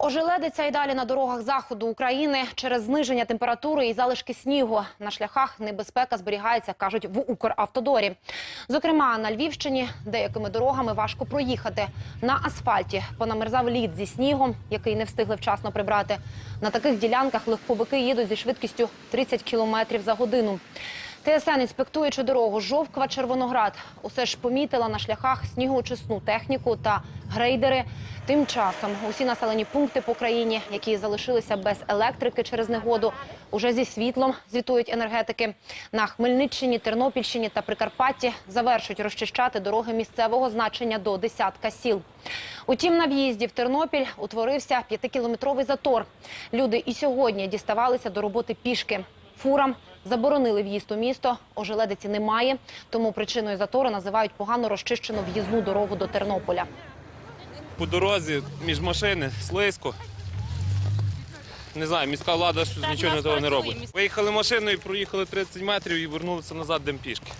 Ожеледиться й далі на дорогах заходу України через зниження температури і залишки снігу. На шляхах небезпека зберігається, кажуть в Укравтодорі. Зокрема, на Львівщині деякими дорогами важко проїхати. На асфальті понамерзав лід зі снігом, який не встигли вчасно прибрати. На таких ділянках легковики їдуть зі швидкістю 30 км за годину. ТСН, інспектуючи дорогу Жовква-Червоноград, усе ж помітила на шляхах снігоочисну техніку та грейдери. Тим часом усі населені пункти по країні, які залишилися без електрики через негоду, уже зі світлом звітують енергетики. На Хмельниччині, Тернопільщині та Прикарпатті завершують розчищати дороги місцевого значення до десятка сіл. Утім, на в'їзді в Тернопіль утворився п'ятикілометровий затор. Люди і сьогодні діставалися до роботи пішки. Фурам заборонили в'їзд у місто. Ожеледиці немає, тому причиною затору називають погано розчищену в'їзну дорогу до Тернополя. По дорозі між машини слизько. Не знаю, міська влада щось нічого не того не робить. Виїхали машиною, проїхали 30 метрів і вернулися назад, дем пішки.